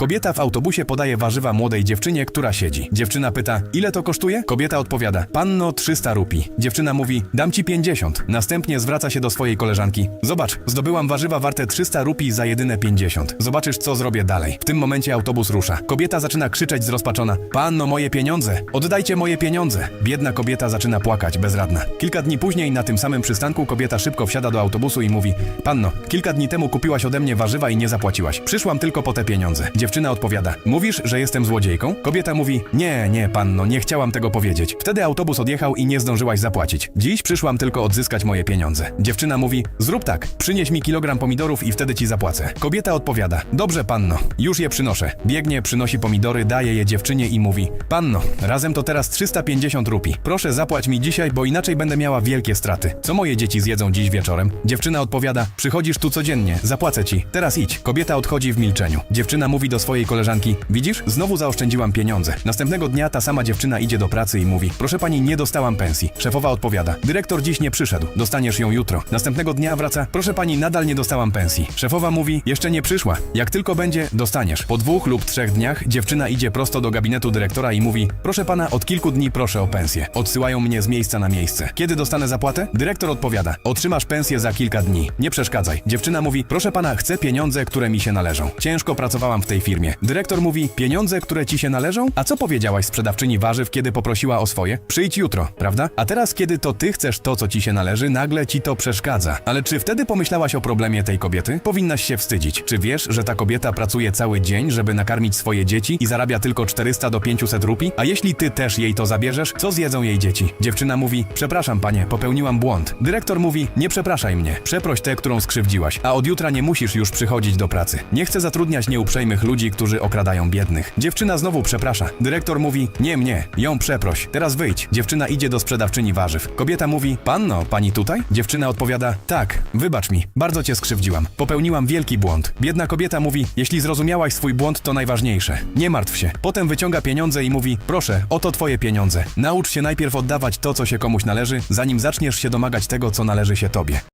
Kobieta w autobusie podaje warzywa młodej dziewczynie, która siedzi. Dziewczyna pyta, ile to kosztuje? Kobieta odpowiada, panno 300 rupi. Dziewczyna mówi, dam ci 50. Następnie zwraca się do swojej koleżanki. Zobacz, zdobyłam warzywa warte 300 rupi za jedyne 50. Zobaczysz, co zrobię dalej. W tym momencie autobus rusza. Kobieta zaczyna krzyczeć zrozpaczona, panno, moje pieniądze! Oddajcie moje pieniądze! Biedna kobieta zaczyna płakać, bezradna. Kilka dni później na tym samym przystanku kobieta szybko wsiada do autobusu i mówi, panno, kilka dni temu kupiłaś ode mnie warzywa i nie zapłaciłaś. Przyszłam tylko po te pieniądze. Dziewczyna odpowiada, mówisz, że jestem złodziejką? Kobieta mówi, nie, nie, panno, nie chciałam tego powiedzieć. Wtedy autobus odjechał i nie zdążyłaś zapłacić. Dziś przyszłam tylko odzyskać moje pieniądze. Dziewczyna mówi, zrób tak, przynieś mi kilogram pomidorów i wtedy ci zapłacę. Kobieta odpowiada, dobrze, panno, już je przynoszę. Biegnie, przynosi pomidory, daje je dziewczynie i mówi, panno, razem to teraz 350 rupi. Proszę zapłać mi dzisiaj, bo inaczej będę miała wielkie straty. Co moje dzieci zjedzą dziś wieczorem? Dziewczyna odpowiada, przychodzisz tu codziennie, zapłacę ci. Teraz idź. Kobieta odchodzi w milczeniu. Dziewczyna mówi do swojej koleżanki, widzisz, znowu zaoszczędziłam pieniądze. Następnego dnia ta sama dziewczyna idzie do pracy i mówi, proszę pani, nie dostałam pensji. Szefowa odpowiada, dyrektor dziś nie przyszedł, dostaniesz ją jutro. Następnego dnia wraca, proszę pani, nadal nie dostałam pensji. Szefowa mówi, jeszcze nie przyszła. Jak tylko będzie, dostaniesz. Po dwóch lub trzech dniach dziewczyna idzie prosto do gabinetu dyrektora i mówi, proszę pana, od kilku dni proszę o pensję. Odsyłają mnie z miejsca na miejsce. Kiedy dostanę zapłatę? Dyrektor odpowiada, otrzymasz pensję za kilka dni. Nie przeszkadzaj. Dziewczyna mówi, proszę pana, chcę pieniądze, które mi się należą. Ciężko pracowałam w tej firmie. Dyrektor mówi, pieniądze, które ci się należą? A co powiedziałaś sprzedawczyni warzyw, kiedy poprosiła o swoje? Przyjdź jutro, prawda? A teraz, kiedy to ty chcesz to, co ci się należy, nagle ci to przeszkadza. Ale czy wtedy pomyślałaś o problemie tej kobiety? Powinnaś się wstydzić. Czy wiesz, że ta kobieta pracuje cały dzień, żeby nakarmić swoje dzieci i zarabia tylko 400 do 500 rupi? A jeśli ty też jej to zabierzesz, co zjedzą jej dzieci? Dziewczyna mówi, przepraszam panie, popełniłam błąd. Dyrektor mówi, nie przepraszaj mnie, przeproś tę, którą skrzywdziłaś, a od jutra nie musisz już przychodzić do pracy. Nie chcę zatrudniać nieuprzejmych ludzi, którzy okradają biednych. Dziewczyna znowu przeprasza. Dyrektor mówi, nie mnie, ją przeproś. Teraz wyjdź. Dziewczyna idzie do sprzedawczyni warzyw. Kobieta mówi, panno, pani tutaj? Dziewczyna odpowiada, tak, wybacz mi, bardzo cię skrzywdziłam. Popełniłam wielki błąd. Biedna kobieta mówi, jeśli zrozumiałaś swój błąd, to najważniejsze. Nie martw się. Potem wyciąga pieniądze i mówi, proszę, oto twoje pieniądze. Naucz się najpierw oddawać to, co się komuś należy, zanim zaczniesz się domagać tego, co należy się tobie.